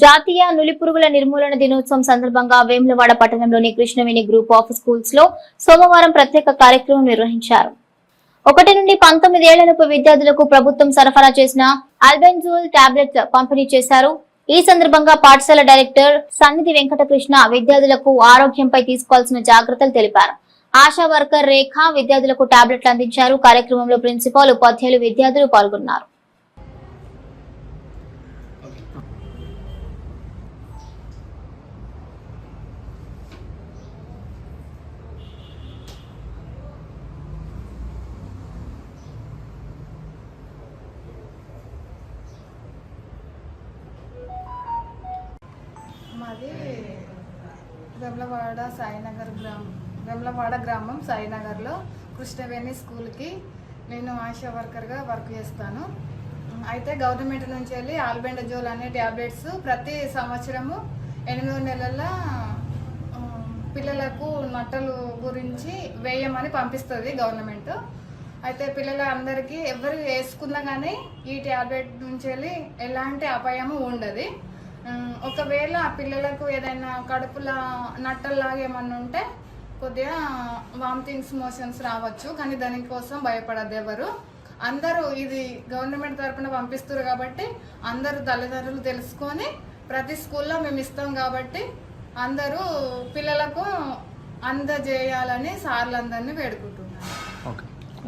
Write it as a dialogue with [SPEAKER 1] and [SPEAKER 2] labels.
[SPEAKER 1] జాతీయ నులిపురుగుల నిర్మూలన దినోత్సవం సందర్భంగా వేములవాడ పట్టణంలోని కృష్ణవేణి గ్రూప్ ఆఫ్ స్కూల్స్లో సోమవారం ప్రత్యేక కార్యక్రమం నిర్వహించారు. ఒకటి నుండి పంతొమ్మిది ఏళ్ళలోపు విద్యార్థులకు ప్రభుత్వం సరఫరా చేసిన అల్బెన్జూల్ టాబ్లెట్ పంపిణీ చేశారు. ఈ సందర్భంగా పాఠశాల డైరెక్టర్ సన్నిధి వెంకటకృష్ణ విద్యార్థులకు ఆరోగ్యంపై తీసుకోవాల్సిన జాగ్రత్తలు తెలిపారు. ఆశా వర్కర్ రేఖ విద్యార్థులకు టాబ్లెట్లు అందించారు. కార్యక్రమంలో ప్రిన్సిపాల్ ఉపాధ్యాయులు విద్యార్థులు పాల్గొన్నారు.
[SPEAKER 2] మాది వెమ్లవాడ సాయినగర్ గ్రామం వెమ్లవాడ గ్రామం సాయినగర్లో కృష్ణవేణి స్కూల్కి నేను ఆశా వర్కర్గా వర్క్ చేస్తాను. అయితే గవర్నమెంట్ నుంచి వెళ్ళి ఆల్బెండజోల్ అనే ట్యాబ్లెట్స్ ప్రతి సంవత్సరము ఎనిమిది నెలల పిల్లలకు నట్టలు గురించి వేయమని పంపిస్తుంది గవర్నమెంట్. అయితే పిల్లల అందరికీ ఎవరు వేసుకున్నా కానీ ఈ ట్యాబ్లెట్ నుంచి వెళ్ళి ఎలాంటి అపాయము ఉండదు. ఒకవేళ ఆ పిల్లలకు ఏదైనా కడుపులా నట్టల్లాగా ఏమన్నా ఉంటే కొద్దిగా వామిటింగ్స్ మోషన్స్ రావచ్చు కానీ దానికోసం భయపడద్దు ఎవరు. అందరూ ఇది గవర్నమెంట్ తరపున పంపిస్తారు కాబట్టి అందరూ తల్లిదండ్రులు తెలుసుకొని ప్రతి స్కూల్లో మేము ఇస్తాం కాబట్టి అందరూ పిల్లలకు అందజేయాలని సార్లందరినీ ఓకే.